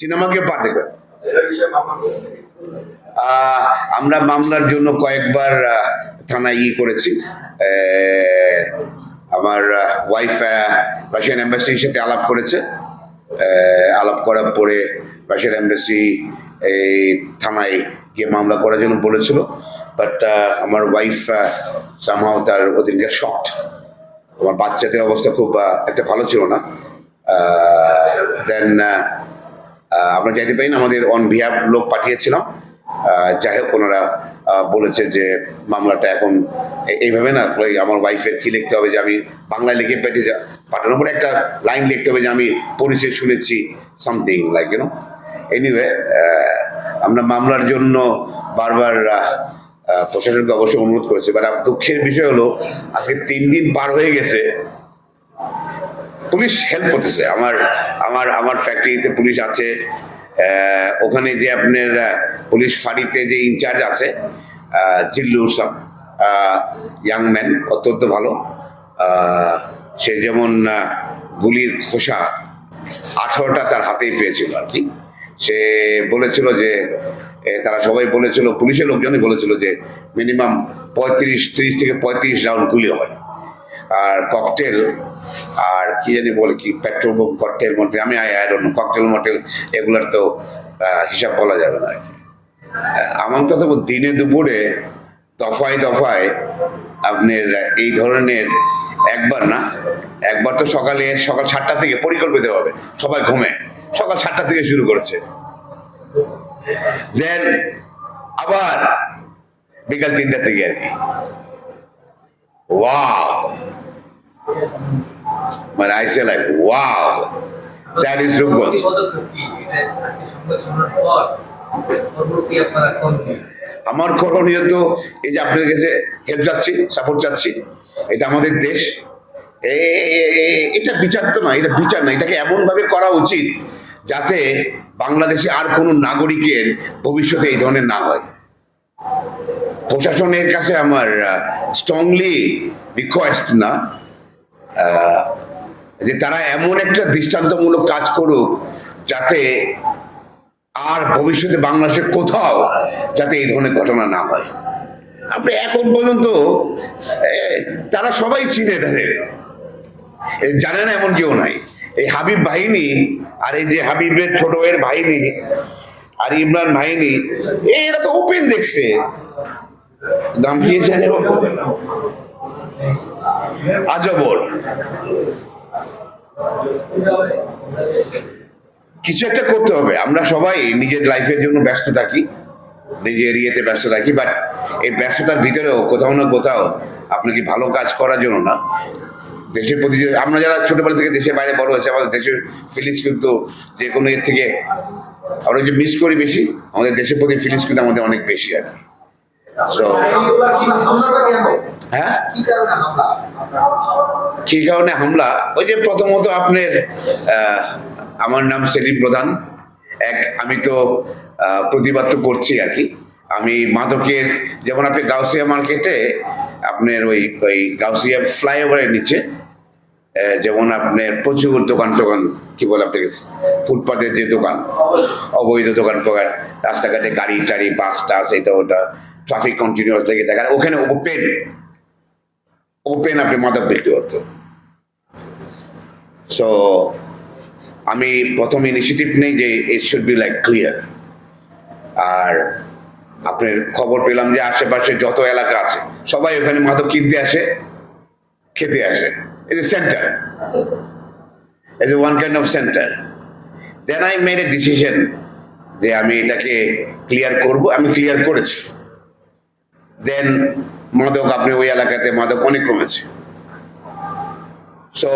সিনেমাকে আমরা মামলার জন্য কয়েকবার থানায় ই করেছি। আমার ওয়াইফ রাশিয়ান এম্বাসির সাথে আলাপ করেছে। আলাপ করার পরে রাশিয়ান এম্বাসি এই থানায় গিয়ে মামলা করার জন্য বলেছিল। বাট আমার ওয়াইফ সামহাও তার ওদিনকে শক্ট আমার বাচ্চাদের অবস্থা খুব একটা ভালো ছিল না। দেন আমরা যাইতে পারি না আমাদের অন বিহাফ লোক পাঠিয়েছিলাম। যাই হোক, ওনারা বলেছে যে মামলাটা এখন এইভাবে না আমার ওয়াইফের কি লিখতে হবে যে আমি বাংলায় লিখে পাঠিয়ে যা, পাঠানোর পরে একটা লাইন লিখতে হবে যে আমি পরিচয় শুনেছি সামথিং লাইক ইউনো এনিওয়ে আমরা মামলার জন্য বারবার প্রশাসনকে অবশ্যই অনুরোধ করেছি। বাট দুঃখের বিষয় হলো, আজকে তিন দিন পার হয়ে গেছে। পুলিশ হেল্প করতেছে। আমার আমার আমার ফ্যাক্টরিতে পুলিশ আছে। ওখানে যে আপনার পুলিশ ফাঁড়িতে যে ইনচার্জ আছে জিল্লু সব ইয়াং ম্যান অত্যন্ত ভালো। সে যেমন গুলির খোসা আঠারোটা তার হাতেই পেয়েছিল আর কি। সে বলেছিল যে তারা সবাই বলেছিল, পুলিশের লোকজনই বলেছিল যে মিনিমাম পঁয়ত্রিশ, ত্রিশ থেকে পঁয়ত্রিশ রাউন্ড গুলি হয় আর ককটেল আর কি জানি বলে কি পেট্রোল বোম ককটেল মটেল আমি আই আই ককটেল মটেল এগুলোর তো হিসাব বলা যাবে না। আমার কথা দিনে দুপুরে দফায় দফায় আপনার এই ধরনের একবার না, একবার তো সকালে, সকাল সাতটা থেকে পরিকল্পিত হবে সবাই ঘুমে, সকাল সাতটা থেকে শুরু করেছে দেন আবার বিকাল তিনটা থেকে আর কি। ওয়াও মানে say like, wow, that is Rupganj. আমার করণীয় তো এই যে আপনার কাছে হেল্প চাচ্ছি সাপোর্ট চাচ্ছি এটা আমাদের দেশ। এটা বিচার তো না এটা বিচার না এটাকে এমনভাবে করা উচিত যাতে বাংলাদেশে আর কোনো নাগরিকের ভবিষ্যতে এই ধরনের না হয়। প্রশাসনের কাছে আমার স্ট্রংলি রিকোয়েস্ট না যে তারা এমন একটা দৃষ্টান্তমূলক কাজ করুক যাতে আর ভবিষ্যতে বাংলাদেশে কোথাও যাতে এই ধরনের ঘটনা না হয়। আপনি এখন পর্যন্ত তারা সবাই চিনে তাদের জানে না এমন কেউ নাই। এই হাবিব বাহিনী আর এই যে হাবিবের ছোট ভাইয়ের বাহিনী আর ইমরান এ, এরা তো ওপেন দেখছে। দাম কি জানে? আজবর। কিছু একটা করতে হবে। আমরা সবাই নিজের লাইফের জন্য ব্যস্ত থাকি নিজের এরিয়াতে ব্যস্ত থাকি বাট এই ব্যস্ততার ভিতরেও কোথাও না কোথাও আপনি কি ভালো কাজ করার জন্য না? দেশের প্রতি আমরা যারা ছোটবেলা থেকে দেশের বাইরে বড় হয়েছে, আমাদের দেশের ফিলিংস কিন্তু যে কোনো এর থেকে আমরা যে মিস করি বেশি, আমাদের দেশের প্রতি ফিলিংস কিন্তু আমাদের অনেক বেশি আর কি। হ্যাঁ? কি কারণে হামলা? ওই যে প্রথমত আপনার আমার নাম সেলিম প্রধান। এক, আমি তো প্রতিবাদ তো করছি আর কি। আমি মাদকের যেমন আপনি গাউসিয়া মার্কেটে আপনার ওই ওই গাউসিয়া ফ্লাইওভারের নিচে যেমন আপনার প্রচুর দোকান টোকান কি বলে আপনাকে ফুটপাতের যে দোকান অবৈধ দোকান ফোকান রাস্তাঘাটে গাড়ি টাড়ি বাস টাস এটা ওটা ট্রাফিক কন্টিনিউয়াস থেকে দেখা ওখানে ওপেন ওপেন আপনি মাদক বিক্রি করতো সো আমি প্রথম ইনিশিয়েটিভ নেই যে it should be like clear আর আপনার খবর পেলাম যে আশেপাশে যত এলাকা আছে, সবাই ওখানে মাদক কিনতে আসে, খেতে আসে। Is centre is one kind of centre then I made a decision যে আমি এটাকে ক্লিয়ার করব, আমি ক্লিয়ার করেছি। দেন মাদক, আপনি ওই এলাকাতে মাদক অনেক কমেছে। সো